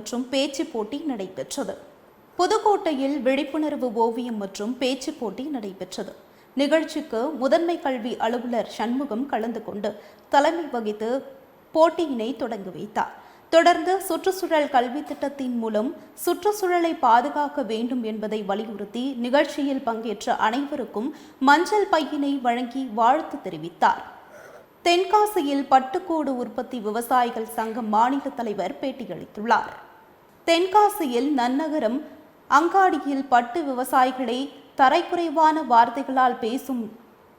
மற்றும் பேச்சு போட்டி நடைபெற்றது. புதுக்கோட்டையில் விழிப்புணர்வு ஓவியம் மற்றும் பேச்சு போட்டி நடைபெற்றது. நிகழ்ச்சிக்கு முதன்மை கல்வி அலுவலர் சண்முகம் கலந்து கொண்டு தலைமை வகித்து போட்டியினை தொடங்கி வைத்தார். தொடர்ந்து சுற்றுச்சூழல் கல்வி திட்டத்தின் மூலம் சுற்றுச்சூழலை பாதுகாக்க வேண்டும் என்பதை வலியுறுத்தி நிகழ்ச்சியில் பங்கேற்ற அனைவருக்கும் மஞ்சள் பையினை வழங்கி வாழ்த்து தெரிவித்தார். தென்காசியில் பட்டுக்கோடு உற்பத்தி விவசாயிகள் சங்க மாநில தலைவர் பேட்டியளித்துள்ளார். தென்காசியில் நன்னகரம் அங்காடியில் பட்டு விவசாயிகளை தரைக்குறைவான வார்த்தைகளால் பேசும்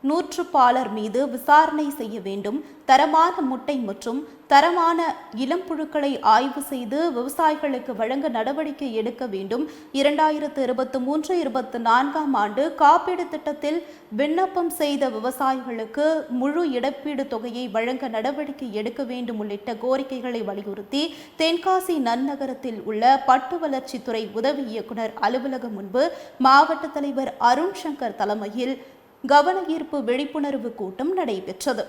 நூற்றுப்பாளர் மீது விசாரணை செய்ய வேண்டும். தரமான முட்டை மற்றும் தரமான இளம்புழுக்களை ஆய்வு செய்து விவசாயிகளுக்கு வழங்க நடவடிக்கை எடுக்க வேண்டும். இரண்டாயிரத்து இருபத்தி மூன்று இருபத்தி நான்காம் ஆண்டு காப்பீடு திட்டத்தில் விண்ணப்பம் செய்த விவசாயிகளுக்கு முழு இழப்பீடு தொகையை வழங்க நடவடிக்கை எடுக்க வேண்டும் உள்ளிட்ட கோரிக்கைகளை வலியுறுத்தி தென்காசி நன்னகரத்தில் உள்ள பட்டு வளர்ச்சித்துறை உதவி இயக்குனர் அலுவலகம் முன்பு மாவட்ட தலைவர் அருண் சங்கர் தலைமையில் கவன ஈர்ப்பு விழிப்புணர்வு கூட்டம் நடைபெற்றது.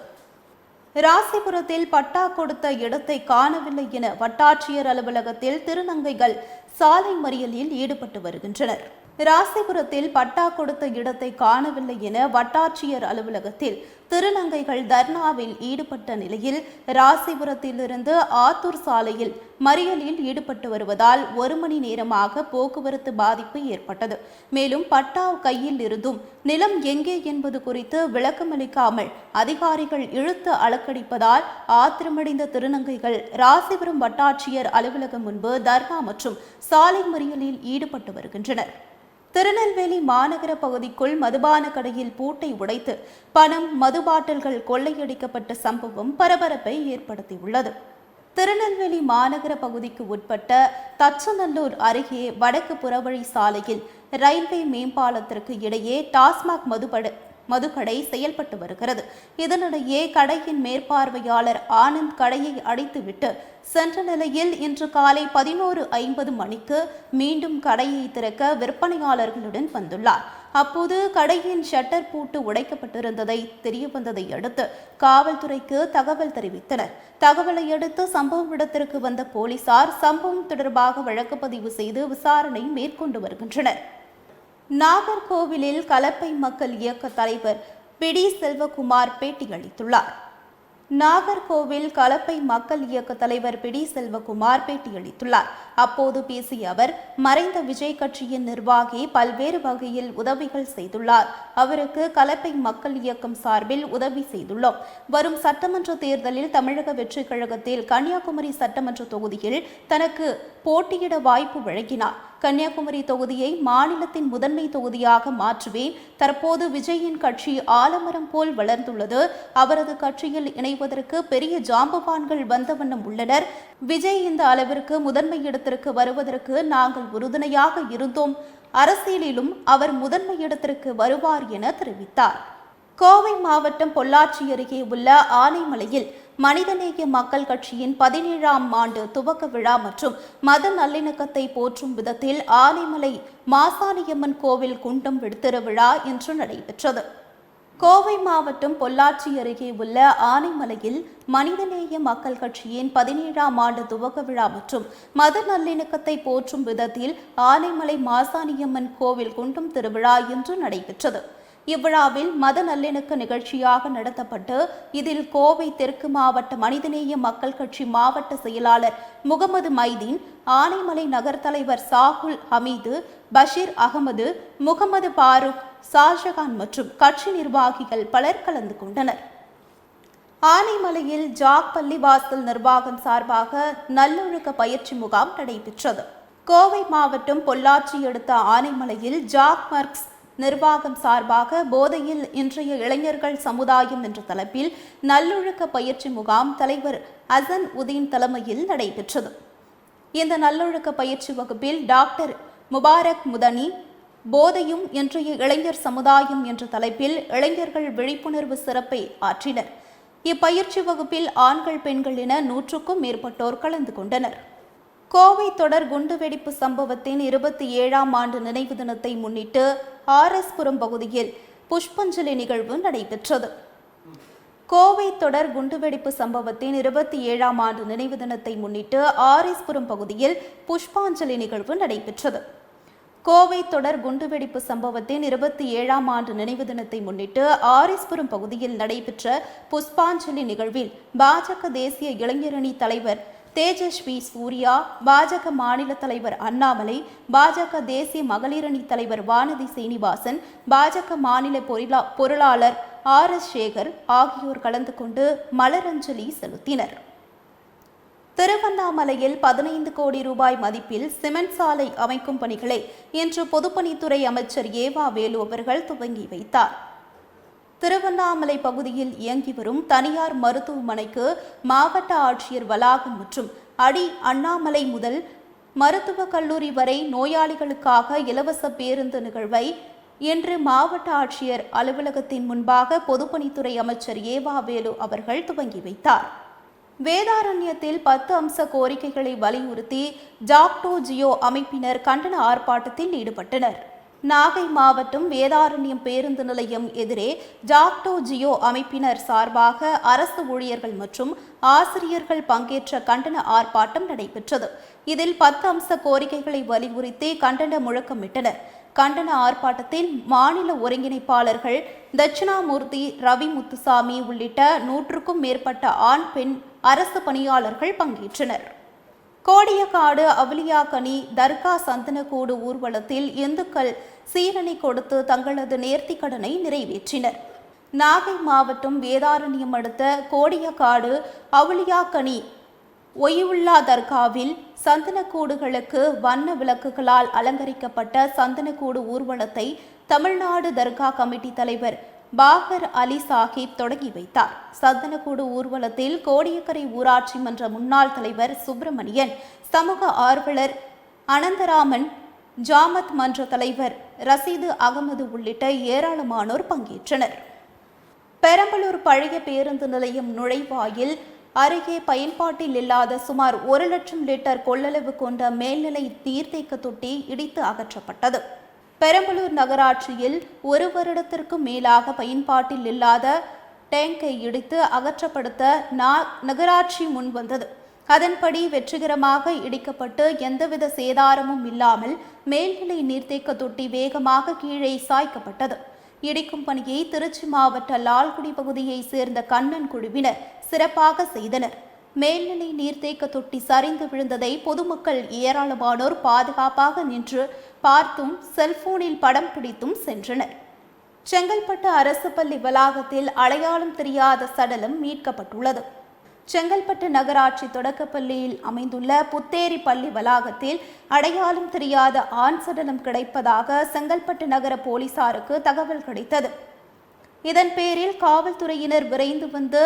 ராசிபுரத்தில் பட்டா கொடுத்த இடத்தை காணவில்லை என வட்டாட்சியர் அலுவலகத்தில் திருநங்கைகள் சாலை மறியலில் ஈடுபட்டு வருகின்றனர். ராசிபுரத்தில் பட்டா கொடுத்த இடத்தை காணவில்லை என வட்டாட்சியர் அலுவலகத்தில் திருநங்கைகள் தர்ணாவில் ஈடுபட்ட நிலையில் ராசிபுரத்திலிருந்து ஆத்தூர் சாலையில் மறியலில் ஈடுபட்டு வருவதால் ஒரு மணி நேரமாக போக்குவரத்து பாதிப்பு ஏற்பட்டது. மேலும் பட்டா கையில் இருந்தும் நிலம் எங்கே என்பது குறித்து விளக்கமளிக்காமல் அதிகாரிகள் இழுத்து அலக்கடிப்பதால் ஆத்திரமடைந்த திருநங்கைகள் ராசிபுரம் வட்டாட்சியர் அலுவலகம் முன்பு தர்ணா மற்றும் சாலை மறியலில் ஈடுபட்டு வருகின்றனர். திருநெல்வேலி மாநகர பகுதிக்குள் மதுபான கடையில் பூட்டை உடைத்து பணம் மது பாட்டில்கள் கொள்ளையடிக்கப்பட்ட சம்பவம் பரபரப்பை ஏற்படுத்தியுள்ளது. திருநெல்வேலி மாநகர பகுதிக்கு உட்பட்ட தச்சநல்லூர் அருகே வடக்கு புறவழி சாலையில் ரயில்வே மேம்பாலத்திற்கு இடையே டாஸ்மாக் மதுபட மதுக்கடை செயல்பட்டு வருகிறது. இதனிடையே கடையின் மேற்பார்வையாளர் ஆனந்த் கடையை அடைத்துவிட்டு சென்ற நிலையில் இன்று காலை பதினோரு ஐம்பது மணிக்கு மீண்டும் கடையை திறக்க விற்பனையாளர்களுடன் வந்துள்ளார். அப்போது கடையின் ஷட்டர் பூட்டு உடைக்கப்பட்டிருந்ததை தெரியவந்ததை அடுத்து காவல்துறைக்கு தகவல் தெரிவித்தனர். தகவலை அடுத்து சம்பவ இடத்திற்கு வந்த போலீசார் சம்பவம் தொடர்பாக வழக்கு பதிவு செய்து விசாரணை மேற்கொண்டு வருகின்றனர். நாகர்கோவிலில் கலப்பை மக்கள் இயக்க தலைவர் பிடி செல்வகுமார் பேட்டியளித்துள்ளார். நாகர்கோவில் கலப்பை மக்கள் இயக்க தலைவர் பிடி செல்வகுமார் பேட்டியளித்துள்ளார். அப்போது பேசிய அவர் மறைந்த விஜய் கட்சியின் நிர்வாகி பல்வேறு வகையில் உதவிகள் செய்துள்ளார். அவருக்கு கலப்பை மக்கள் இயக்கம் சார்பில் உதவி செய்துள்ளோம். வரும் சட்டமன்ற தேர்தலில் தமிழக வெற்றிக் கழகத்தில் கன்னியாகுமரி சட்டமன்ற தொகுதியில் தனக்கு போட்டியிட வாய்ப்பு வழங்கினார். கன்னியாகுமரி தொகுதியை மாநிலத்தின் முதன்மை தொகுதியாக மாற்றுவேன். தற்போது விஜயின் கட்சி ஆலமரம் போல் வளர்ந்துள்ளது. அவரது கட்சியில் இணைவதற்கு பெரிய ஜாம்பவான்கள் வந்த வண்ணம் உள்ளனர். விஜய் இந்த அளவிற்கு முதன்மை இடத்திற்கு வருவதற்கு நாங்கள் உறுதுணையாக இருந்தோம். அரசியலிலும் அவர் முதன்மை இடத்திற்கு வருவார் என தெரிவித்தார். கோவை மாவட்டம் பொள்ளாச்சி அருகே உள்ள ஆனைமலையில் மனிதநேய மக்கள் கட்சியின் பதினேழாம் ஆண்டு துவக்க விழா மற்றும் மத நல்லிணக்கத்தை போற்றும் விதத்தில் ஆனைமலை மாசாணியம்மன் கோவில் குண்டம் திருவிழா இன்று நடைபெற்றது. கோவை மாவட்டம் பொள்ளாச்சி அருகே உள்ள ஆனைமலையில் மனிதநேய மக்கள் கட்சியின் பதினேழாம் ஆண்டு துவக்க விழா மற்றும் மத நல்லிணக்கத்தை போற்றும் விதத்தில் ஆனைமலை மாசாணியம்மன் கோவில் குண்டும் திருவிழா இன்று நடைபெற்றது. இவ்விழாவில் மத நல்லிணக்க நிகழ்ச்சியாக நடத்தப்பட்டு இதில் கோவை தெற்கு மாவட்ட மனிதநேய மக்கள் கட்சி மாவட்ட செயலாளர் முகமது மைதீன் ஆனைமலை நகர் தலைவர் சாகுல் ஹமீது பஷீர் அகமது முகமது பாரூக் ஷாஜகான் மற்றும் கட்சி நிர்வாகிகள் பலர் கலந்து கொண்டனர். ஆனைமலையில் ஜாக் பள்ளிவாசல் நிர்வாகம் சார்பாக நல்லொழுக்க பயிற்சி முகாம் நடைபெற்றது. கோவை மாவட்டம் பொள்ளாச்சி அடுத்த ஆனைமலையில் ஜாக் மார்க்ஸ் நிர்வாகம் சார்பாக போதையில் இன்றைய இளைஞர்கள் சமுதாயம் என்ற தலைப்பில் நல்லொழுக்க பயிற்சி முகாம் தலைவர் அசன் உதீன் தலைமையில் நடைபெற்றது. இந்த நல்லொழுக்க பயிற்சி வகுப்பில் டாக்டர் முபாரக் முதனி போதையும் இன்றைய இளைஞர் சமுதாயம் என்ற தலைப்பில் இளைஞர்கள் விழிப்புணர்வு சிறப்பை ஆற்றினர். இப்பயிற்சி வகுப்பில் ஆண்கள் பெண்கள் என நூற்றுக்கும் மேற்பட்டோர் கலந்து கொண்டனர். கோவை தொடர் குண்டுவெடிப்பு சம்பவத்தின் இருபத்தி ஏழாம் ஆண்டு நினைவு தினத்தை முன்னிட்டு ஆர் எஸ் புரம் பகுதியில் புஷ்பஞ்சலி நிகழ்வு நடைபெற்றது. கோவை தொடர் குண்டுவெடிப்பு சம்பவத்தின் இருபத்தி ஏழாம் ஆண்டு நினைவு தினத்தை முன்னிட்டு ஆரிஸ்புரம் பகுதியில் புஷ்பாஞ்சலி நிகழ்வு நடைபெற்றது. கோவை தொடர் குண்டுவெடிப்பு சம்பவத்தின் இருபத்தி ஏழாம் ஆண்டு நினைவு தினத்தை முன்னிட்டு ஆரிஸ்புரம் பகுதியில் நடைபெற்ற புஷ்பாஞ்சலி நிகழ்வில் பாஜக தேசிய இளைஞரணி தலைவர் தேஜஸ்வி சூர்யா பாஜக மாநில தலைவர் அண்ணாமலை பாஜக தேசிய மகளிரணி தலைவர் வானதி சீனிவாசன் பாஜக மாநில பொருளா- பொருளாளர் ஆர் எஸ் சேகர் ஆகியோர் கலந்து கொண்டு மலரஞ்சலி செலுத்தினர். திருவண்ணாமலையில் பதினைந்து கோடி ரூபாய் மதிப்பில் சிமெண்ட் சாலை அமைக்கும் பணிகளை இன்று பொதுப்பணித்துறை அமைச்சர் ஏவா வேலு அவர்கள் துவங்கி வைத்தார். திருவண்ணாமலை பகுதியில் இயங்கி வரும் தனியார் மருத்துவமனைக்கு மாவட்ட ஆட்சியர் வளாகம் மற்றும் அடி அண்ணாமலை முதல் மருத்துவக் கல்லூரி வரை நோயாளிகளுக்காக இலவச பேருந்து நிகழ்வை இன்று மாவட்ட ஆட்சியர் அலுவலகத்தின் முன்பாக பொதுப்பணித்துறை அமைச்சர் ஏவா வேலு அவர்கள் துவங்கி வைத்தார். வேதாரண்யத்தில் பத்து அம்ச கோரிக்கைகளை வலியுறுத்தி ஜாக்டோ ஜியோ அமைப்பினர் கண்டன ஆர்ப்பாட்டத்தில் ஈடுபட்டனர். நாகை மாவட்டம் வேதாரண்யம் பேருந்து நிலையம் எதிரே ஜாக்டோ ஜியோ அமைப்பினர் சார்பாக அரசு ஊழியர்கள் மற்றும் ஆசிரியர்கள் பங்கேற்ற கண்டன ஆர்ப்பாட்டம் நடைபெற்றது. இதில் பத்து அம்ச கோரிக்கைகளை வலியுறுத்தி கண்டன முழக்கமிட்டனர். கண்டன ஆர்ப்பாட்டத்தில் மாநில ஒருங்கிணைப்பாளர்கள் தட்சிணாமூர்த்தி ரவி முத்துசாமி உள்ளிட்ட நூற்றுக்கும் மேற்பட்ட ஆண் பெண் அரசு பணியாளர்கள் பங்கேற்றனர். கோடியக்காடு அவலியாக்கனி தர்கா சந்தனக்கூடு ஊர்வலத்தில் இந்துக்கள் சீரணி கொடுத்து தங்களது நேர்த்திக் கடனை நிறைவேற்றினர். நாகை மாவட்டம் வேதாரண்யம் அடுத்த கோடியக்காடு அவுளியாக்கனி ஒய்வுல்லா தர்காவில் சந்தனக்கூடுகளுக்கு வண்ண விளக்குகளால் அலங்கரிக்கப்பட்ட சந்தனக்கூடு ஊர்வலத்தை தமிழ்நாடு தர்கா கமிட்டி தலைவர் பாகர் அலி சாஹிப் தொடங்கி வைத்தார். சந்தனக்கூடு ஊர்வலத்தில் கோடியக்கரை ஊராட்சி மன்ற முன்னாள் தலைவர் சுப்பிரமணியன் சமூக ஆர்வலர் அனந்தராமன் ஜாமத் மன்ற தலைவர் ரசீது அகமது உள்ளிட்ட ஏராளமானோர் பங்கேற்றனர். பெரம்பலூர் பழைய பேருந்து நிலையம் நுழைவாயில் அருகே பயன்பாட்டில் இல்லாத சுமார் ஒரு லட்சம் லிட்டர் கொள்ளளவு கொண்ட மேல்நிலை நீர்த்தேக்க தொட்டி இடித்து அகற்றப்பட்டது. பெரம்பலூர் நகராட்சியில் ஒரு வருடத்திற்கும் மேலாக பயன்பாட்டில் இல்லாத டேங்கை இடித்து அகற்றப்படுத்த நா- நகராட்சி முன்வந்தது அதன்படி வெற்றிகரமாக இடிக்கப்பட்டு எந்தவித சேதாரமும் இல்லாமல் மேல்நிலை நீர்த்தேக்க தொட்டி வேகமாக கீழே சாய்க்கப்பட்டது. இடிக்கும் பணியை திருச்சி மாவட்ட லால்குடி பகுதியைச் சேர்ந்த கண்ணன் குழுவினர் சிறப்பாக செய்தனர். மேல்நிலை நீர்த்தேக்க தொட்டி சரிந்து விழுந்ததை பொதுமக்கள் ஏராளமானோர் பாதுகாப்பாக நின்று பார்த்தும் செல்போனில் படம் பிடித்தும் சென்றனர். செங்கல்பட்டு அரசு பள்ளி வளாகத்தில் அடையாளம் தெரியாத சடலம் மீட்கப்பட்டுள்ளது. செங்கல்பட்டு நகராட்சி தொடக்கப்பள்ளியில் அமைந்துள்ள புத்தேரி பள்ளி வளாகத்தில் அடையாளம் தெரியாத ஆண் சடலம் கிடைப்பதாக செங்கல்பட்டு நகர போலீசாருக்கு தகவல் கிடைத்தது. இதன் பேரில் காவல்துறையினர் விரைந்து வந்து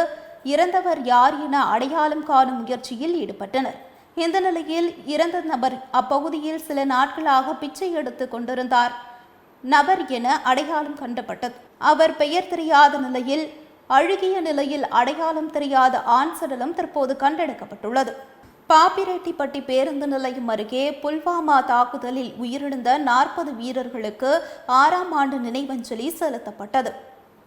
இறந்தவர் யார் என அடையாளம் காணும் முயற்சியில் ஈடுபட்டனர். இந்த நிலையில் இறந்த நபர் அப்பகுதியில் சில நாட்களாக பிச்சை எடுத்துக் கொண்டிருந்தார். நபர் என அடையாளம் கண்டப்பட்டது. அவர் பெயர் தெரியாத நிலையில் அழுகிய நிலையில் அடையாளம் தெரியாத ஆண் சடலம் தற்போது கண்டெடுக்கப்பட்டுள்ளது. பாப்பிரெட்டிப்பட்டி பேருந்து நிலையம் அருகே புல்வாமா தாக்குதலில் உயிரிழந்த நாற்பது வீரர்களுக்கு ஆறாம் ஆண்டு நினைவஞ்சலி செலுத்தப்பட்டது.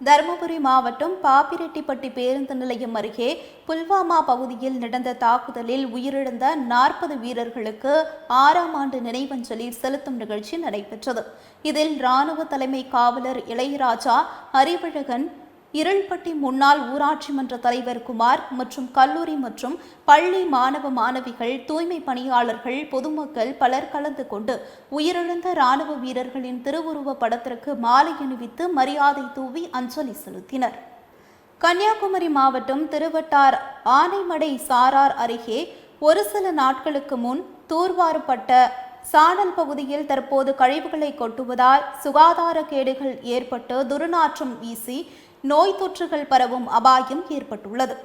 தருமபுரி மாவட்டம் பாப்பிரெட்டிப்பட்டி பேருந்து நிலையம் அருகே புல்வாமா பகுதியில் நடந்த தாக்குதலில் உயிரிழந்த நாற்பது வீரர்களுக்கு ஆறாம் ஆண்டு நினைவஞ்சலி செலுத்தும் நிகழ்ச்சி நடைபெற்றது. இதில் ராணுவ தலைமை காவலர் இளையராஜா அறிவழகன் இருள்பட்டி முன்னாள் ஊராட்சி மன்ற தலைவர் குமார் மற்றும் கல்லூரி மற்றும் பள்ளி மாணவ மாணவிகள் தூய்மை பணியாளர்கள் பொதுமக்கள் பலர் கலந்து கொண்டு உயிரிழந்த ராணுவ வீரர்களின் திருவுருவ படத்திற்கு மாலை அணிவித்து மரியாதை தூவி அஞ்சலி செலுத்தினர். கன்னியாகுமரி மாவட்டம் திருவட்டார் ஆனைமடை சாரார் அருகே ஒரு சில நாட்களுக்கு முன் தூர்வாரப்பட்ட சாணல் பகுதியில் தற்போது கழிவுகளை கொட்டுவதால் சுகாதார கேடுகள் ஏற்பட்டு துர்நாற்றம் வீசி நோய் தொற்றுகள் பரவும் அபாயம் ஏற்பட்டுள்ளது.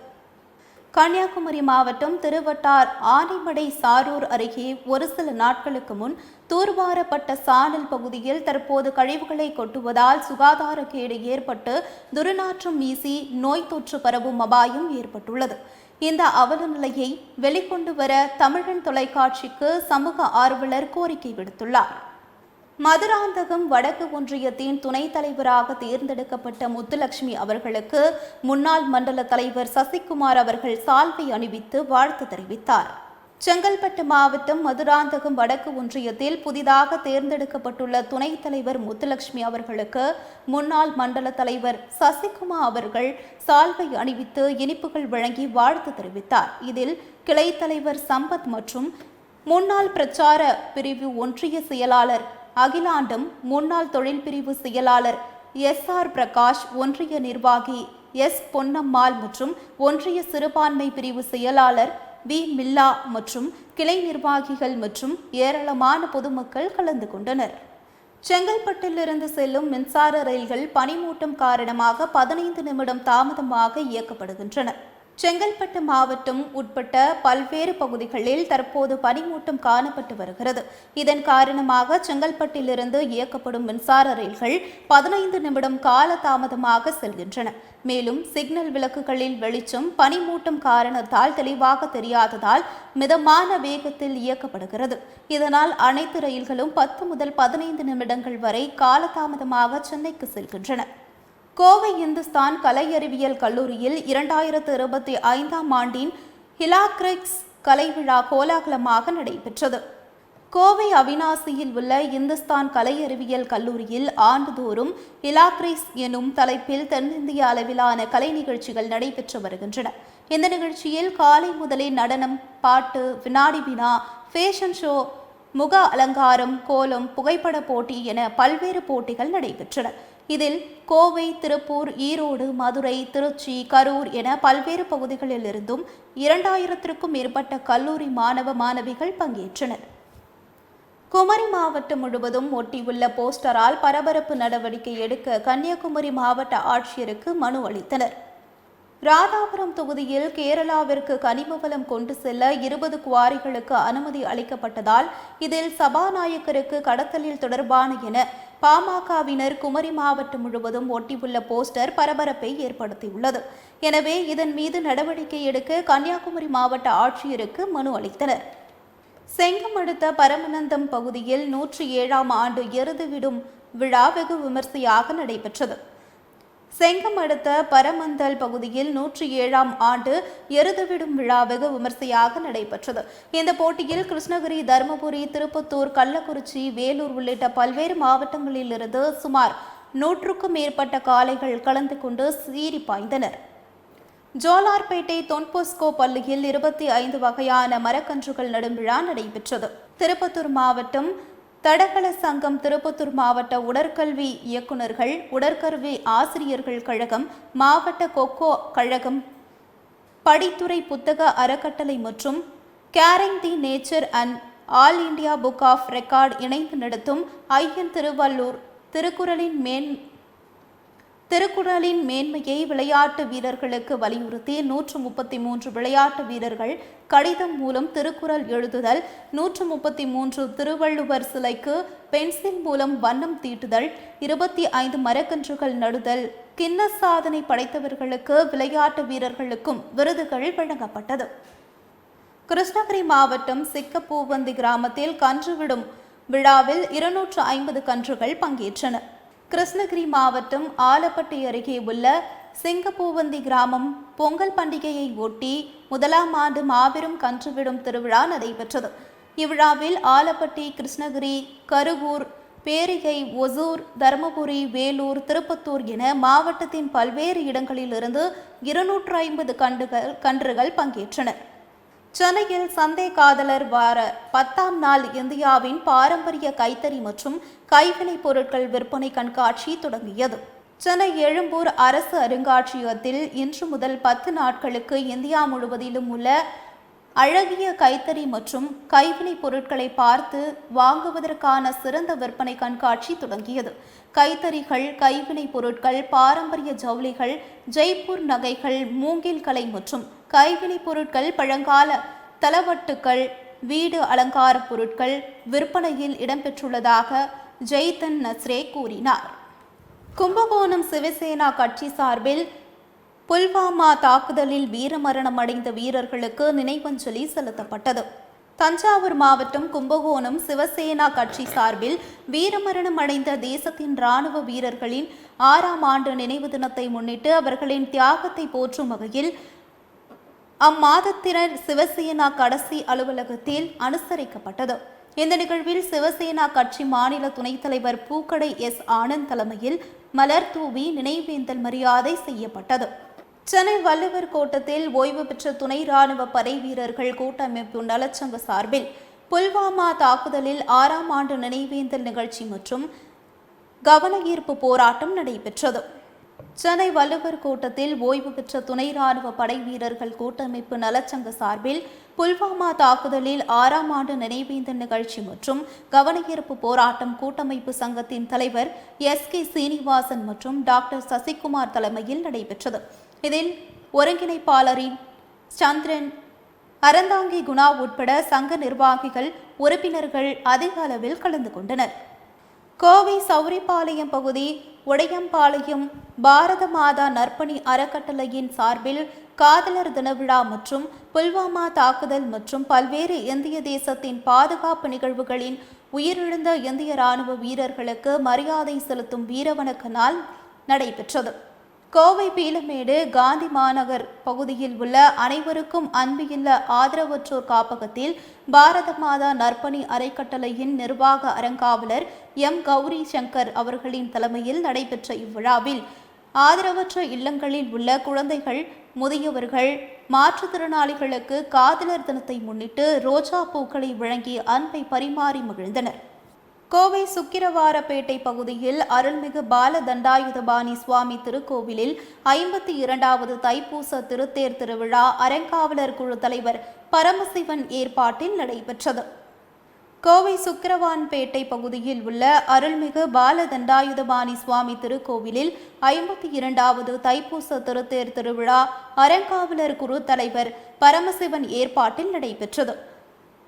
கன்னியாகுமரி மாவட்டம் திருவட்டார் ஆனைமடை சாரூர் அருகே ஒரு சில நாட்களுக்கு முன் தூர்வாரப்பட்ட சானல் பகுதியில் தற்போது கழிவுகளை கொட்டுவதால் சுகாதார கேடு ஏற்பட்டு துர்நாற்றம் வீசி நோய் தொற்று பரவும் அபாயம் ஏற்பட்டுள்ளது. இந்த அவல நிலையை வெளிக்கொண்டு வர தமிழன் தொலைக்காட்சிக்கு சமூக ஆர்வலர் கோரிக்கை விடுத்துள்ளார். மதுராந்தகம் வடக்கு ஒன்றியத்தின் துணைத் தலைவராக தேர்ந்தெடுக்கப்பட்ட முத்துலட்சுமி அவர்களுக்கு முன்னாள் மண்டல தலைவர் சசிகுமார் அவர்கள் சால்வை அணிவித்து வாழ்த்து தெரிவித்தார். செங்கல்பட்டு மாவட்டம் மதுராந்தகம் வடக்கு ஒன்றியத்தில் புதிதாக தேர்ந்தெடுக்கப்பட்டுள்ள துணைத் தலைவர் முத்துலட்சுமி அவர்களுக்கு முன்னாள் மண்டல தலைவர் சசிகுமா அவர்கள் சால்வை அணிவித்து இனிப்புகள் வழங்கி வாழ்த்து தெரிவித்தார். இதில் கிளை தலைவர் சம்பத் மற்றும் முன்னாள் பிரச்சார பிரிவு ஒன்றிய செயலாளர் அகிலாண்டம் முன்னாள் தொழில் பிரிவு செயலாளர் எஸ் ஆர் பிரகாஷ் ஒன்றிய நிர்வாகி எஸ் பொன்னம்மாள் மற்றும் ஒன்றிய சிறுபான்மை பிரிவு செயலாளர் வி மில்லா மற்றும் கிளை நிர்வாகிகள் மற்றும் ஏராளமான பொதுமக்கள் கலந்து கொண்டனர். செங்கல்பட்டிலிருந்து செல்லும் மின்சார ரயில்கள் பனிமூட்டம் காரணமாக பதினைந்து நிமிடம் தாமதமாக இயக்கப்படுகின்றன. செங்கல்பட்டு மாவட்டம் உட்பட்ட பல்வேறு பகுதிகளில் தற்போது பனிமூட்டம் காணப்பட்டு வருகிறது. இதன் காரணமாக செங்கல்பட்டிலிருந்து இயக்கப்படும் மின்சார ரயில்கள் பதினைந்து நிமிடம் கால தாமதமாக செல்கின்றன. மேலும் சிக்னல் விளக்குகளில் வெளிச்சம் பனிமூட்டம் காரணத்தால் தெளிவாக தெரியாததால் மிதமான வேகத்தில் இயக்கப்படுகிறது. இதனால் அனைத்து ரயில்களும் பத்து முதல் பதினைந்து நிமிடங்கள் வரை காலதாமதமாக சென்னைக்கு செல்கின்றன. கோவை இந்துஸ்தான் கலை அறிவியல் கல்லூரியில் இரண்டாயிரத்து இருபத்தி ஐந்தாம் ஆண்டின் ஹிலாக்ரிக்ஸ் கலை விழா கோலாகலமாக நடைபெற்றது. கோவை அவினாசியில் உள்ள இந்துஸ்தான் கலை அறிவியல் கல்லூரியில் ஆண்டுதோறும் இலாக்ரிஸ் எனும் தலைப்பில் தென்னிந்திய அளவிலான கலை நிகழ்ச்சிகள் நடைபெற்று வருகின்றன. இந்த நிகழ்ச்சியில் காலை முதலே நடனம் பாட்டு வினாடி வினா ஃபேஷன் ஷோ முக அலங்காரம் கோலம் புகைப்பட போட்டி என பல்வேறு போட்டிகள் நடைபெற்றன. இதில் கோவை திருப்பூர் ஈரோடு மதுரை திருச்சி கரூர் என பல்வேறு பகுதிகளிலிருந்தும் இரண்டாயிரத்திற்கும் மேற்பட்ட கல்லூரி மாணவ மாணவிகள் பங்கேற்றனர். குமரி மாவட்டம் முழுவதும் ஒட்டியுள்ள போஸ்டரால் பரபரப்பு நடவடிக்கை எடுக்க கன்னியாகுமரி மாவட்ட ஆட்சியருக்கு மனு அளித்தனர். ராதாபுரம் தொகுதியில் கேரளாவிற்கு கனிம வளம் கொண்டு செல்ல இருபது குவாரிகளுக்கு அனுமதி அளிக்கப்பட்டதால் இதில் சபாநாயகருக்கு கடத்தலில் தொடர்பான என பாமகவினர் குமரி மாவட்டம் முழுவதும் ஒட்டியுள்ள போஸ்டர் பரபரப்பை ஏற்படுத்தியுள்ளது. எனவே இதன் மீது நடவடிக்கை எடுக்க கன்னியாகுமரி மாவட்ட ஆட்சியருக்கு மனு அளித்தனர். செங்கம் அடுத்த பரமநந்தம் பகுதியில் நூற்றி ஏழாம் ஆண்டு எருது விடும் விழா வெகு விமர்சையாக நடைபெற்றது. செங்கம் அடுத்த பரமந்தல் பகுதியில் நூற்றி ஏழாம் ஆண்டு எருதுவிடும் விழா வெகு விமர்சையாக நடைபெற்றது. இந்த போட்டியில் கிருஷ்ணகிரி தருமபுரி திருப்பத்தூர் கள்ளக்குறிச்சி வேலூர் உள்ளிட்ட பல்வேறு மாவட்டங்களிலிருந்து சுமார் நூற்றுக்கும் மேற்பட்ட காளைகள் கலந்து கொண்டு சீறி பாய்ந்தனர். ஜோலார்பேட்டை தொன்போஸ்கோ பள்ளியில் இருபத்தி ஐந்து வகையான மரக்கன்றுகள் நடும் விழா நடைபெற்றது. திருப்பத்தூர் மாவட்டம் தடகள சங்கம் திருப்பத்தூர் மாவட்ட உடற்கல்வி இயக்குநர்கள் உடற்கல்வி ஆசிரியர்கள் கழகம் மாவட்ட கொக்கோ கழகம் படித்துறை புத்தக அறக்கட்டளை மற்றும் caring the nature and all India book of record இணைந்து நடத்தும் ஐயன் திருவள்ளூர் திருக்குறளின் மேன் திருக்குறளின் மேன்மையை விளையாட்டு வீரர்களுக்கு வலியுறுத்தி நூற்று முப்பத்தி மூன்று விளையாட்டு வீரர்கள் கடிதம் மூலம் திருக்குறள் எழுதுதல் நூற்று முப்பத்தி மூன்று திருவள்ளுவர் சிலைக்கு பென்சில் மூலம் வண்ணம் தீட்டுதல் இருபத்தி ஐந்து மரக்கன்றுகள் நடுதல் கிண்ண சாதனை படைத்தவர்களுக்கு விளையாட்டு வீரர்களுக்கும் விருதுகள் வழங்கப்பட்டது. கிருஷ்ணகிரி மாவட்டம் சிக்கப்பூவந்தி கிராமத்தில் கன்று விடும் விழாவில் இருநூற்று ஐம்பது கன்றுகள் பங்கேற்றன. கிருஷ்ணகிரி மாவட்டம் ஆலப்பட்டி அருகே உள்ள சிங்கப்பூவந்தி கிராமம் பொங்கல் பண்டிகையை ஒட்டி முதலாம் ஆண்டு மாபெரும் கன்றுவிடும் திருவிழா நடைபெற்றது. இவ்விழாவில் ஆலப்பட்டி கிருஷ்ணகிரி கருவூர் பேரிகை ஒசூர் தருமபுரி வேலூர் திருப்பத்தூர் என மாவட்டத்தின் பல்வேறு இடங்களிலிருந்து இருநூற்று ஐம்பது கண்டுகள் கன்றுகள் பங்கேற்றன. சென்னையில் சந்தை காதலர் வார பத்தாம் நாள் இந்தியாவின் பாரம்பரிய கைத்தறி மற்றும் கைவினைப் பொருட்கள் விற்பனை கண்காட்சி தொடங்கியது. சென்னை எழும்பூர் அரசு அருங்காட்சியகத்தில் இன்று முதல் பத்து நாட்களுக்கு இந்தியா முழுவதிலும் உள்ள அழகிய கைத்தறி மற்றும் கைவினைப் பொருட்களை பார்த்து வாங்குவதற்கான சிறந்த விற்பனை கண்காட்சி தொடங்கியது. கைத்தறிகள் கைவினைப் பொருட்கள் பாரம்பரிய ஜவுளிகள் ஜெய்ப்பூர் நகைகள் மூங்கில் கலை மற்றும் கைவினைப் பொருட்கள் பழங்கால தளவட்டுக்கள் வீடு அலங்கார பொருட்கள் விற்பனையில் இடம்பெற்றுள்ளதாக ஜெய்தன் நஸ்ரே கூறினார். கும்பகோணம் சிவசேனா கட்சி சார்பில் புல்வாமா தாக்குதலில் வீரமரணம் அடைந்த வீரர்களுக்கு நினைவஞ்சலி செலுத்தப்பட்டது. தஞ்சாவூர் மாவட்டம் கும்பகோணம் சிவசேனா கட்சி சார்பில் வீரமரணம் அடைந்த தேசத்தின் ராணுவ வீரர்களின் ஆறாம் ஆண்டு நினைவு தினத்தை முன்னிட்டு அவர்களின் தியாகத்தை போற்றும் வகையில் அம்மாதத்தினர் சிவசேனா கடைசி அலுவலகத்தில் அனுசரிக்கப்பட்டது. இந்த நிகழ்வில் சிவசேனா கட்சி மாநில துணைத் தலைவர் பூக்கடை எஸ். ஆனந்த் தலைமையில் மலர் தூவி நினைவேந்தல் மரியாதை செய்யப்பட்டது. சென்னை வள்ளுவர் கோட்டத்தில் ஓய்வு பெற்ற துணை ராணுவ படை வீரர்கள் கூட்டமைப்பு நலச்சங்க சார்பில் புல்வாமா தாக்குதலில் ஆறாம் ஆண்டு நினைவேந்தல் நிகழ்ச்சி மற்றும் கவன ஈர்ப்பு போராட்டம் நடைபெற்றது. சென்னை வள்ளுவர் கூட்டத்தில் ஓய்வு பெற்ற துணை ராணுவ படை வீரர்கள் கூட்டமைப்பு நலச்சங்க சார்பில் புல்வாமா தாக்குதலில் ஆறாம் ஆண்டு நினைவேந்த நிகழ்ச்சி மற்றும் கவனஈர்ப்பு போராட்டம் கூட்டமைப்பு சங்கத்தின் தலைவர் எஸ் கே சீனிவாசன் மற்றும் டாக்டர் சசிகுமார் தலைமையில் நடைபெற்றது. இதில் ஒருங்கிணைப்பாளரின் சந்திரன் அறந்தாங்கி குணா உட்பட சங்க நிர்வாகிகள் உறுப்பினர்கள் அதிக அளவில் கலந்து கொண்டனர். கோவை சௌரிபாளையம் பகுதி உடையம்பாளையம் பாரத மாதா நற்பணி அறக்கட்டளையின் சார்பில் காதலர் தின விழா மற்றும் புல்வாமா தாக்குதல் மற்றும் பல்வேறு இந்திய தேசத்தின் பாதுகாப்பு நிகழ்வுகளின் உயிரிழந்த இந்திய ராணுவ வீரர்களுக்கு மரியாதை செலுத்தும் வீரவணக்க நாள் நடைபெற்றது. கோவை பீலமேடு காந்தி மாநகர் பகுதியில் உள்ள அனைவருக்கும் அன்பு இல்ல ஆதரவற்றோர் காப்பகத்தில் பாரத மாதா நற்பணி அறைக்கட்டளையின் நிர்வாக அறங்காவலர் எம். கௌரி சங்கர் அவர்களின் தலைமையில் நடைபெற்ற இவ்விழாவில் ஆதரவற்ற இல்லங்களில் உள்ள குழந்தைகள் முதியவர்கள் மாற்றுத்திறனாளிகளுக்கு காதலர் தினத்தை முன்னிட்டு ரோஜா பூக்களை வழங்கி அன்பை பரிமாறி மகிழ்ந்தனர். கோவை சுக்கிரவாரப்பேட்டை பகுதியில் அருள்மிகு பால தண்டாயுதபாணி சுவாமி திருக்கோவிலில் ஐம்பத்தி இரண்டாவது தைப்பூச திருத்தேர் திருவிழா அறங்காவலர் குழு தலைவர் பரமசிவன் ஏற்பாட்டில் நடைபெற்றது. கோவை சுக்கிரவான்பேட்டை பகுதியில் உள்ள அருள்மிகு பால தண்டாயுதபாணி சுவாமி திருக்கோவிலில் ஐம்பத்தி இரண்டாவது தைப்பூச திருத்தேர் திருவிழா அறங்காவலர் குழு தலைவர் பரமசிவன் ஏற்பாட்டில் நடைபெற்றது.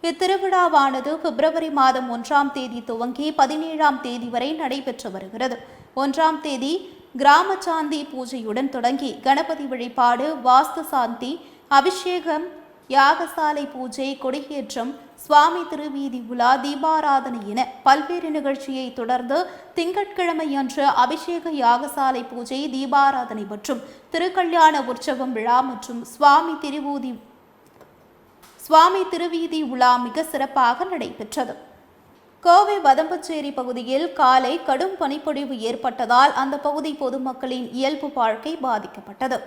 இத்திருவிழாவானது பிப்ரவரி மாதம் ஒன்றாம் தேதி துவங்கி பதினேழாம் தேதி வரை நடைபெற்று வருகிறது. ஒன்றாம் தேதி கிராம சாந்தி பூஜையுடன் தொடங்கி கணபதி வழிபாடு வாஸ்து சாந்தி அபிஷேகம் யாகசாலை பூஜை கொடியேற்றம் சுவாமி திருவீதி உலா தீபாராதனை என பல்வேறு நிகழ்ச்சியை தொடர்ந்து திங்கட்கிழமை அன்று அபிஷேக யாகசாலை பூஜை தீபாராதனை மற்றும் திருக்கல்யாண உற்சவம் விழா மற்றும் சுவாமி திருவூதி சுவாமி திருவீதி உலா மிக சிறப்பாக நடைபெற்றது. கோவை வதம்பச்சேரி பகுதியில் காலை கடும் பனிப்பொழிவு ஏற்பட்டதால் அந்த பகுதி பொதுமக்களின் இயல்பு வாழ்க்கை பாதிக்கப்பட்டது.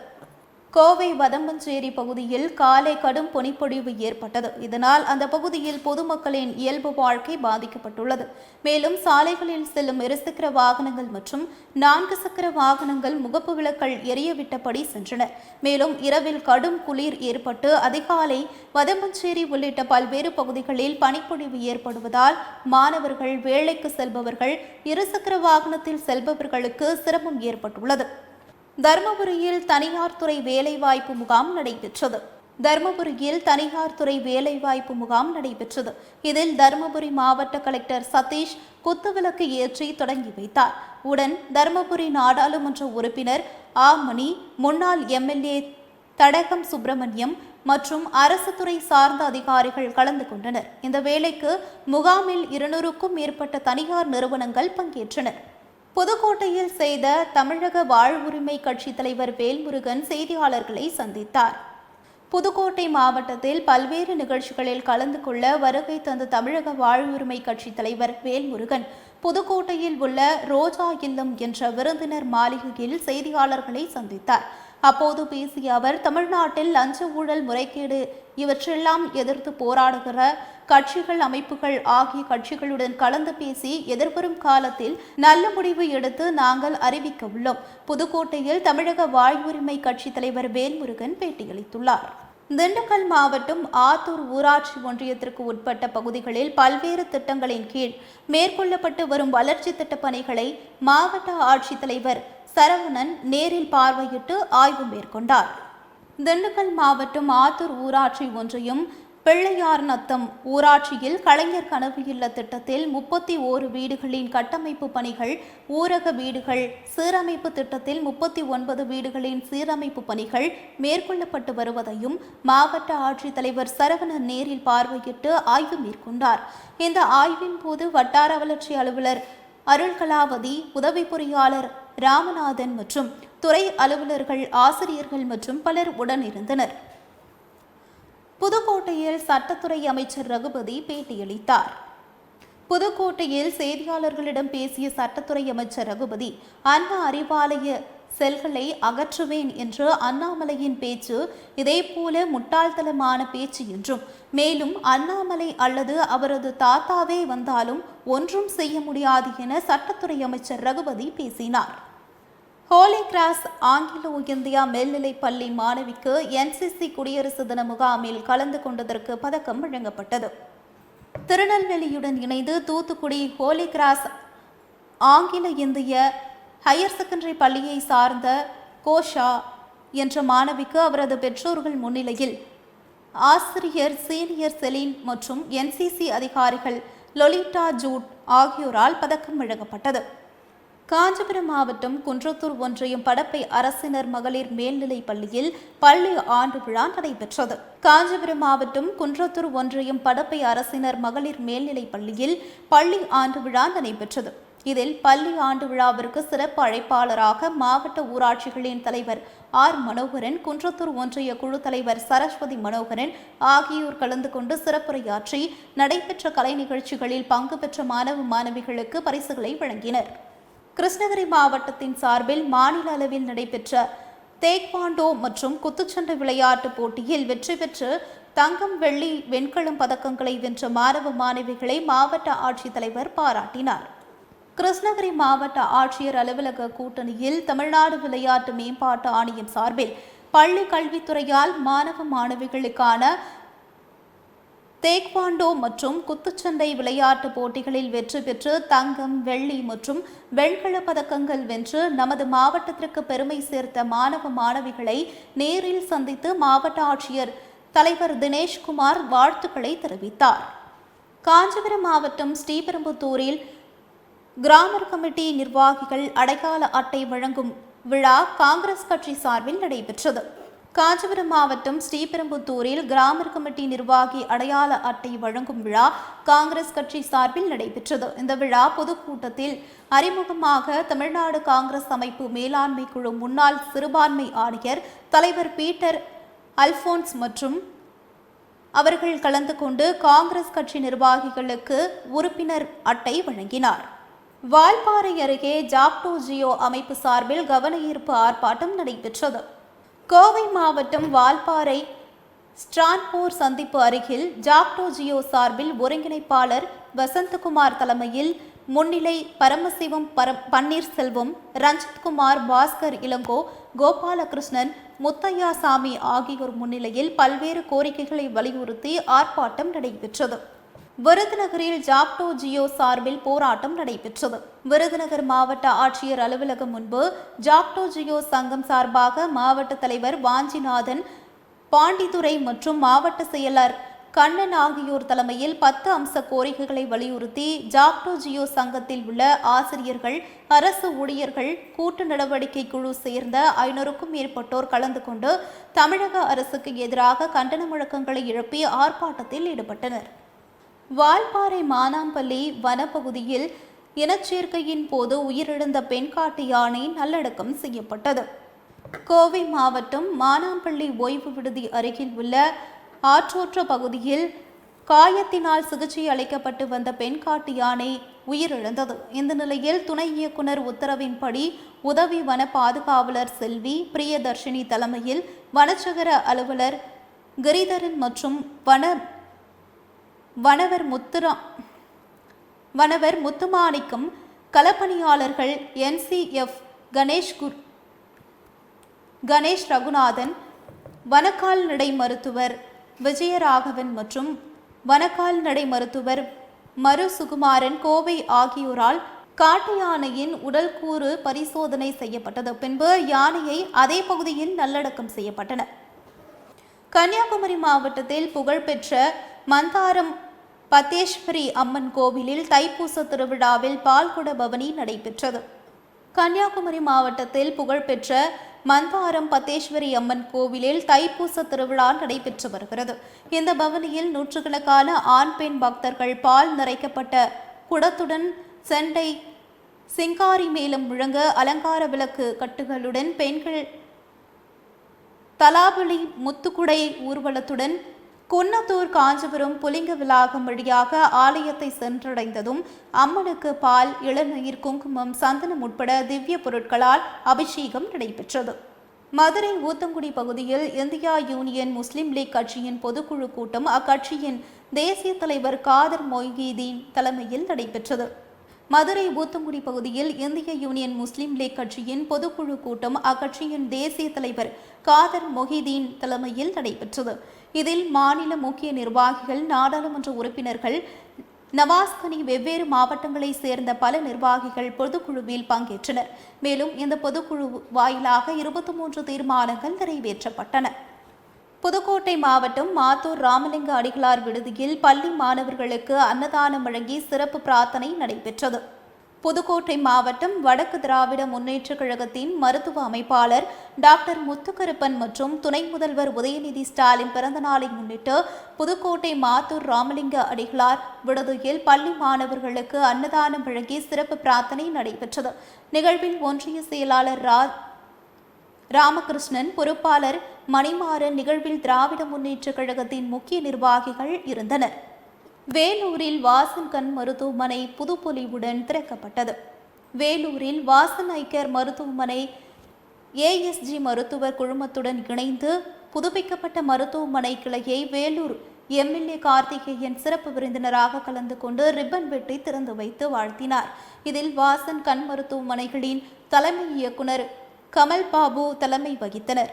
கோவை வதம்பஞ்சேரி பகுதியில் காலை கடும் பனிப்பொழிவு ஏற்பட்டது. இதனால் அந்த பகுதியில் பொதுமக்களின் இயல்பு வாழ்க்கை பாதிக்கப்பட்டுள்ளது. மேலும் சாலைகளில் செல்லும் இருசக்கர வாகனங்கள் மற்றும் நான்கு சக்கர வாகனங்கள் முகப்பு விளக்கள் எரியவிட்டபடி சென்றன. மேலும் இரவில் கடும் குளிர் ஏற்பட்டு அதிகாலை வதம்பஞ்சேரி உள்ளிட்ட பல்வேறு பகுதிகளில் பனிப்பொழிவு ஏற்படுவதால் மாணவர்கள் வேலைக்கு செல்பவர்கள் இருசக்கர வாகனத்தில் செல்பவர்களுக்கு சிரமம் ஏற்பட்டுள்ளது. தருமபுரியில் தனியார் துறை வேலைவாய்ப்பு முகாம் நடைபெற்றது. தருமபுரியில் தனியார் துறை வேலைவாய்ப்பு முகாம் நடைபெற்றது. இதில் தருமபுரி மாவட்ட கலெக்டர் சதீஷ் குத்துவிளக்கு ஏற்றி தொடங்கி வைத்தார். உடன் தருமபுரி நாடாளுமன்ற உறுப்பினர் ஆ. மணி முன்னாள் எம்எல்ஏ தடகம் சுப்பிரமணியம் மற்றும் அரசு துறை சார்ந்த அதிகாரிகள் கலந்து கொண்டனர். இந்த வேலைக்கு முகாமில் இருநூறுக்கும் மேற்பட்ட தனியார் நிறுவனங்கள் பங்கேற்றனர். புதுக்கோட்டையில் செய்த தமிழக வாழ்வுரிமை கட்சி தலைவர் வேல்முருகன் செய்தியாளர்களை சந்தித்தார். புதுக்கோட்டை மாவட்டத்தில் பல்வேறு நிகழ்ச்சிகளில் கலந்து கொள்ள வருகை தந்த தமிழக வாழ்வுரிமை கட்சி தலைவர் வேல்முருகன் புதுக்கோட்டையில் உள்ள ரோஜா இல்லம் என்ற விருந்தினர் மாளிகையில் செய்தியாளர்களை சந்தித்தார். அப்போது பேசிய அவர் தமிழ்நாட்டில் லஞ்ச ஊழல் முறைகேடு இவற்றெல்லாம் எதிர்த்து போராடுகிற கட்சிகள் அமைப்புகள் ஆகிய கட்சிகளுடன் கலந்து பேசி எதிர்வரும் காலத்தில் நல்ல முடிவு எடுத்து நாங்கள் அறிவிக்க உள்ளோம். புதுக்கோட்டையில் தமிழக வாழ்வுரிமை கட்சித் தலைவர் வேல்முருகன் பேட்டியளித்துள்ளார். திண்டுக்கல் மாவட்டம் ஆத்தூர் ஊராட்சி ஒன்றியத்திற்கு உட்பட்ட பகுதிகளில் பல்வேறு திட்டங்களின் கீழ் மேற்கொள்ளப்பட்டு வரும் வளர்ச்சி திட்ட பணிகளை மாவட்ட ஆட்சித்தலைவர் சரவணன் நேரில் பார்வையிட்டு ஆய்வு மேற்கொண்டார். திண்டுக்கல் மாவட்டம் ஆத்தூர் ஊராட்சி ஒன்றியம் பிள்ளையார் நத்தம் ஊராட்சியில் கலைஞர் கனவு இல்ல திட்டத்தில் முப்பத்தி ஓரு வீடுகளின் கட்டமைப்பு பணிகள் ஊரக வீடுகள் சீரமைப்பு திட்டத்தில் முப்பத்தி ஒன்பது வீடுகளின் சீரமைப்பு பணிகள் மேற்கொள்ளப்பட்டு வருவதையும் மாவட்ட ஆட்சித்தலைவர் சரவணன் நேரில் பார்வையிட்டு ஆய்வு மேற்கொண்டார். இந்த ஆய்வின் போது வட்டார வளர்ச்சி அலுவலர் அருள்கலாவதி உதவி பொறியாளர் ராமநாதன் மற்றும் துறை அலுவலர்கள் ஆசிரியர்கள் மற்றும் பலர் உடனிருந்தனர். புதுக்கோட்டையில் சட்டத்துறை அமைச்சர் ரகுபதி பேட்டியளித்தார். புதுக்கோட்டையில் செய்தியாளர்களிடம் பேசிய சட்டத்துறை அமைச்சர் ரகுபதி அண்ணா அறிவாலய செல்களை அகற்றுவேன் என்று அண்ணாமலையின் பேச்சு இதேபோல முட்டாள்தனமான பேச்சு என்றும் மேலும் அண்ணாமலை அல்லது அவரது தாத்தாவே வந்தாலும் ஒன்றும் செய்ய முடியாது என சட்டத்துறை அமைச்சர் ரகுபதி பேசினார். ஹோலி கிராஸ் ஆங்கிலோ இந்தியா மேல்நிலைப் பள்ளி மாணவிக்கு என்சிசி குடியரசு தின முகாமில் கலந்து கொண்டதற்கு பதக்கம் வழங்கப்பட்டது. திருநெல்வேலியுடன் இணைந்து தூத்துக்குடி ஹோலி கிராஸ் ஆங்கில இந்திய ஹையர் செகண்டரி பள்ளியை சார்ந்த கோஷா என்ற மாணவிக்கு அவரது பெற்றோர்கள் முன்னிலையில் ஆசிரியர் சீனியர் செலின் மற்றும் என்சிசி அதிகாரிகள் லொலிட்டா ஜூட் ஆகியோரால் பதக்கம் வழங்கப்பட்டது. காஞ்சிபுரம் மாவட்டம் குன்றத்தூர் ஒன்றியம் படப்பை அரசினர் மகளிர் மேல்நிலைப் பள்ளியில் பள்ளி ஆண்டு விழா நடைபெற்றது. காஞ்சிபுரம் மாவட்டம் குன்றத்தூர் ஒன்றியம் படப்பை அரசினர் மகளிர் மேல்நிலைப் பள்ளியில் பள்ளி ஆண்டு விழா நடைபெற்றது. இதில் பள்ளி ஆண்டு விழாவிற்கு சிறப்பு அழைப்பாளராக மாவட்ட ஊராட்சிகளின் தலைவர் ஆர். மனோகரன் குன்றத்தூர் ஒன்றிய குழு தலைவர் சரஸ்வதி மனோகரன் ஆகியோர் கலந்து கொண்டு சிறப்புரையாற்றி நடைபெற்ற கலை நிகழ்ச்சிகளில் பங்கு பெற்ற மாணவ மாணவிகளுக்கு பரிசுகளை வழங்கினர். கிருஷ்ணகிரி மாவட்டத்தின் சார்பில் மாநில அளவில் நடைபெற்ற தேக்வாண்டோ மற்றும் குத்துச்சண்டை விளையாட்டுப் போட்டியில் வெற்றி பெற்று தங்கம் வெள்ளி வெண்கலம் பதக்கங்களை வென்ற மாணவ மாணவிகளை மாவட்ட ஆட்சித்தலைவர் பாராட்டினார். கிருஷ்ணகிரி மாவட்ட ஆட்சியர் அலுவலக கூட்டணியில் தமிழ்நாடு விளையாட்டு மேம்பாட்டு ஆணையம் சார்பில் பள்ளி கல்வித்துறையால் மாணவ மாணவிகளுக்கான தேக்வாண்டோ மற்றும் குத்துச்சண்டை விளையாட்டுப் போட்டிகளில் வெற்றி பெற்று தங்கம் வெள்ளி மற்றும் வெண்கல பதக்கங்கள் வென்று நமது மாவட்டத்திற்கு பெருமை சேர்த்த மாணவ மாணவிகளை நேரில் சந்தித்து மாவட்ட ஆட்சியர் தலைவர் தினேஷ்குமார் வாழ்த்துக்களை தெரிவித்தார். காஞ்சிபுரம் மாவட்டம் ஸ்ரீபெரும்புத்தூரில் கிராமர் கமிட்டி நிர்வாகிகள் அடைக்கால அட்டை வழங்கும் விழா காங்கிரஸ் கட்சி சார்பில் நடைபெற்றது. காஞ்சிபுரம் மாவட்டம் ஸ்ரீபெரும்புத்தூரில் கிராமர் கமிட்டி நிர்வாகி அடையாள அட்டை வழங்கும் விழா காங்கிரஸ் கட்சி சார்பில் நடைபெற்றது. இந்த விழா பொதுக்கூட்டத்தில் அறிமுகமாக தமிழ்நாடு காங்கிரஸ் அமைப்பு மேலாண்மை குழு முன்னாள் சிறுபான்மை ஆணையர் தலைவர் பீட்டர் அல்போன்ஸ் மற்றும் அவர்கள் கலந்து கொண்டு காங்கிரஸ் கட்சி நிர்வாகிகளுக்கு உறுப்பினர் அட்டை வழங்கினார். வால்பாறை அருகே ஜாப்டோ ஜியோ அமைப்பு சார்பில் கவன ஈர்ப்பு ஆர்ப்பாட்டம் நடைபெற்றது. கோவை மாவட்டம் வால்பாறை ஸ்ட்ரான்பூர் சந்திப்பு அருகில் ஜாக்டோ ஜியோ சார்பில் ஒருங்கிணைப்பாளர் வசந்தகுமார் தலைமையில் முன்னிலை பரமசிவம் பர பன்னீர்செல்வம் ரஞ்சித்குமார் பாஸ்கர் இளங்கோ கோபாலகிருஷ்ணன் முத்தையாசாமி ஆகியோர் முன்னிலையில் பல்வேறு கோரிக்கைகளை வலியுறுத்தி ஆர்ப்பாட்டம் நடைபெற்றது. விருதுநகரில் ஜாப்டோ ஜியோ சார்பில் போராட்டம் நடைபெற்றது. விருதுநகர் மாவட்ட ஆட்சியர் அலுவலகம் முன்பு ஜாக்டோ ஜியோ சங்கம் சார்பாக மாவட்ட தலைவர் வாஞ்சிநாதன் பாண்டித்துறை மற்றும் மாவட்ட செயலர் கண்ணன் ஆகியோர் தலைமையில் பத்து அம்ச கோரிக்கைகளை வலியுறுத்தி ஜாக்டோ ஜியோ சங்கத்தில் உள்ள ஆசிரியர்கள் அரசு ஊழியர்கள் கூட்டு நடவடிக்கை குழு சேர்ந்த ஐநூறுக்கும் மேற்பட்டோர் கலந்து கொண்டு தமிழக அரசுக்கு எதிராக கண்டன முழக்கங்களை எழுப்பி ஆர்ப்பாட்டத்தில் ஈடுபட்டனர். வால்பாறை மானாம்பள்ளி வனப்பகுதியில் இனச்சேர்க்கையின் போது உயிரிழந்த பெண்காட்டு யானை நல்லடக்கம் செய்யப்பட்டது. கோவை மாவட்டம் மானாம்பள்ளி ஓய்வு விடுதி அருகில் உள்ள ஆற்றோற்ற பகுதியில் காயத்தினால் சிகிச்சை அளிக்கப்பட்டு வந்த பெண்காட்டு யானை உயிரிழந்தது. இந்த நிலையில் துணை இயக்குனர் உத்தரவின்படி உதவி வன பாதுகாவலர் செல்வி பிரியதர்ஷினி தலைமையில் வனச்சகர அலுவலர் கிரிதரன் மற்றும் வன வனவர் முத்துரா வனவர் முத்துமாணிக்கம் களப்பணியாளர்கள் என்சிஎஃப் கணேஷ் குர் கணேஷ் ரகுநாதன் வனக்கால் நடை மருத்துவர் விஜயராகவன் மற்றும் வனக்கால் நடை மருத்துவர் மரு சுகுமாரன் கோவை ஆகியோரால் காட்டு யானையின் உடல் கூறு பரிசோதனை செய்யப்பட்டது. பின்பு யானையை அதே பகுதியில் நல்லடக்கம் செய்யப்பட்டன. கன்னியாகுமரி மாவட்டத்தில் புகழ்பெற்ற மந்தாரம் பத்தேஸ்வரி அம்மன் கோவிலில் தைப்பூச திருவிழாவில் பால்குட பவனி நடைபெற்றது. கன்னியாகுமரி மாவட்டத்தில் புகழ்பெற்ற மந்தாரம் பத்தேஸ்வரி அம்மன் கோவிலில் தைப்பூச திருவிழா நடைபெற்று வருகிறது. இந்த பவனியில் நூற்றுக்கணக்கான ஆண் பெண் பக்தர்கள் பால் நிறைக்கப்பட்ட குடத்துடன் செண்டை சிங்காரி மேலும் முழங்க அலங்கார விளக்கு கட்டுகளுடன் பெண்கள் தலாபலி முத்துக்குடை ஊர்வலத்துடன் குன்னத்தூர் காஞ்சிபுரம் புலிங்க விலாகம் வழியாக ஆலயத்தை சென்றடைந்ததும் அம்மனுக்கு பால் இளநீர் குங்குமம் சந்தனம் உட்பட திவ்ய பொருட்களால் அபிஷேகம் நடைபெற்றது. மதுரை ஊத்தங்குடி பகுதியில் இந்தியா யூனியன் முஸ்லிம் லீக் கட்சியின் பொதுக்குழு கூட்டம் அக்கட்சியின் தேசிய தலைவர் காதர் மொய்தீன் தலைமையில் நடைபெற்றது. மதுரை ஊத்தங்குடி பகுதியில் இந்திய யூனியன் முஸ்லீம் லீக் கட்சியின் பொதுக்குழு கூட்டம் அக்கட்சியின் தேசிய தலைவர் காதர் மொஹிதீன் தலைமையில் நடைபெற்றது. இதில் மாநில முக்கிய நிர்வாகிகள் நாடாளுமன்ற உறுப்பினர்கள் நவாஸ்கனி வெவ்வேறு மாவட்டங்களைச் சேர்ந்த பல நிர்வாகிகள் பொதுக்குழுவில் பங்கேற்றனர். மேலும் இந்த பொதுக்குழு வாயிலாக இருபத்தி மூன்று தீர்மானங்கள் நிறைவேற்றப்பட்டன. புதுக்கோட்டை மாவட்டம் மாத்தூர் ராமலிங்க அடிகளார் விடுதியில் பள்ளி மாணவர்களுக்கு அன்னதானம் வழங்கி சிறப்பு பிரார்த்தனை நடைபெற்றது. புதுக்கோட்டை மாவட்டம் வடக்கு திராவிட முன்னேற்றக் கழகத்தின் மருத்துவ அமைப்பாளர் டாக்டர் முத்துக்கருப்பன் மற்றும் துணை முதல்வர் உதயநிதி ஸ்டாலின் பிறந்த நாளை முன்னிட்டு புதுக்கோட்டை மாத்தூர் ராமலிங்க அடிகளார் விடுதியில் பள்ளி மாணவர்களுக்கு அன்னதானம் வழங்கி சிறப்பு பிரார்த்தனை நடைபெற்றது. நிகழ்வில் ஒன்றிய செயலாளர் ரா ராமகிருஷ்ணன் பொறுப்பாளர் மணிமாறன் நிகழ்வில் திராவிட முன்னேற்றக் கழகத்தின் முக்கிய நிர்வாகிகள் இருந்தனர். வேலூரில் வாசன் கண் மருத்துவமனை புதுப்பொலிவுடன் திறக்கப்பட்டது. வேலூரில் வாசன் ஐக்கர் மருத்துவமனை ஏஎஸ்ஜி மருத்துவர் குழுமத்துடன் இணைந்து புதுப்பிக்கப்பட்ட மருத்துவமனை கிளையை வேலூர் எம்எல்ஏ கார்த்திகேயன் சிறப்பு விருந்தினராக கலந்து கொண்டு ரிப்பன் வெட்டி திறந்து வைத்து வாழ்த்தினார். இதில் வாசன் கண் மருத்துவமனைகளின் தலைமை இயக்குனர் கமல் பாபு தலைமை வகித்தனர்.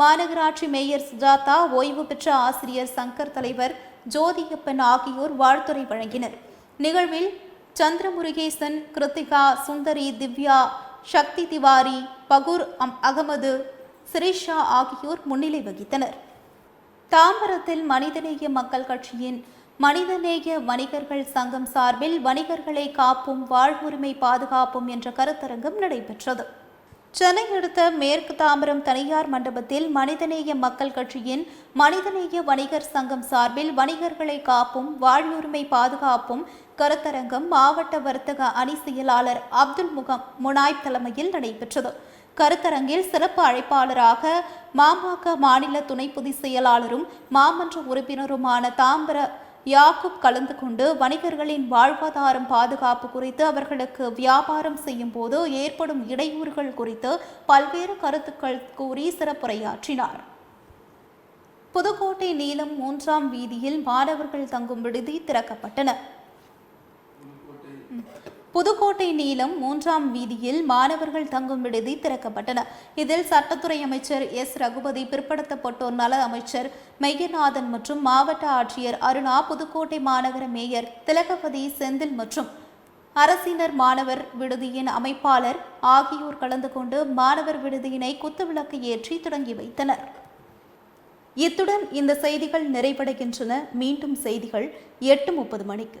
மாநகராட்சி மேயர் சுஜாதா ஓய்வு பெற்ற ஆசிரியர் சங்கர் தலைவர் ஜோதியப்பன் ஆகியோர் வாழ்த்துரை வழங்கினர். நிகழ்வில் சந்திரமுருகேசன் கிருத்திகா சுந்தரி திவ்யா சக்தி திவாரி பகூர் அம் அகமது சிரிஷா ஆகியோர் முன்னிலை வகித்தனர். தாம்பரத்தில் மனிதநேய மக்கள் கட்சியின் மனிதநேய வணிகர்கள் சங்கம் சார்பில் வணிகர்களை காப்போம் வாழ்வுரிமை பாதுகாப்போம் என்ற கருத்தரங்கம் நடைபெற்றது. சென்னை அடுத்த மேற்கு தாம்பரம் தனியார் மண்டபத்தில் மனிதநேய மக்கள் கட்சியின் மனிதநேய வணிகர் சங்கம் சார்பில் வணிகர்களை காப்பும் வாழ்வுரிமை பாதுகாப்பும் கருத்தரங்கம் மாவட்ட வர்த்தக அணி செயலாளர் அப்துல் முகம் முனாய் தலைமையில் நடைபெற்றது. கருத்தரங்கில் சிறப்பு அழைப்பாளராக மாமக மாநில துணை பொதுச் செயலாளரும் மாமன்ற உறுப்பினருமான தாம்பர யாக்குப் கலந்து கொண்டு வணிகர்களின் வாழ்வாதாரம் பாதுகாப்பு குறித்து அவர்களுக்கு வியாபாரம் செய்யும் போது ஏற்படும் இடையூறுகள் குறித்து பல்வேறு கருத்துக்கள் கூறி சிறப்புரையாற்றினார். புதுக்கோட்டை நீளம் மூன்றாம் வீதியில் மாணவர்கள் தங்கும் விடுதி திறக்கப்பட்டன. புதுக்கோட்டை நீளம் மூன்றாம் வீதியில் மாணவர்கள் தங்கும் விடுதி திறக்கப்பட்டன. இதில் சட்டத்துறை அமைச்சர் எஸ். ரகுபதி பிற்படுத்தப்பட்டோர் நல அமைச்சர் மெய்யநாதன் மற்றும் மாவட்ட ஆட்சியர் அருணா புதுக்கோட்டை மாநகர மேயர் திலகபதி செந்தில் மற்றும் அரசினர் மாணவர் விடுதியின் அமைப்பாளர் ஆகியோர் கலந்து கொண்டு மாணவர் விடுதியினை குத்துவிளக்கு ஏற்றி தொடங்கி வைத்தனர். இத்துடன் இந்த செய்திகள் நிறைவடைகின்றன. மீண்டும் செய்திகள் எட்டு முப்பது மணிக்கு.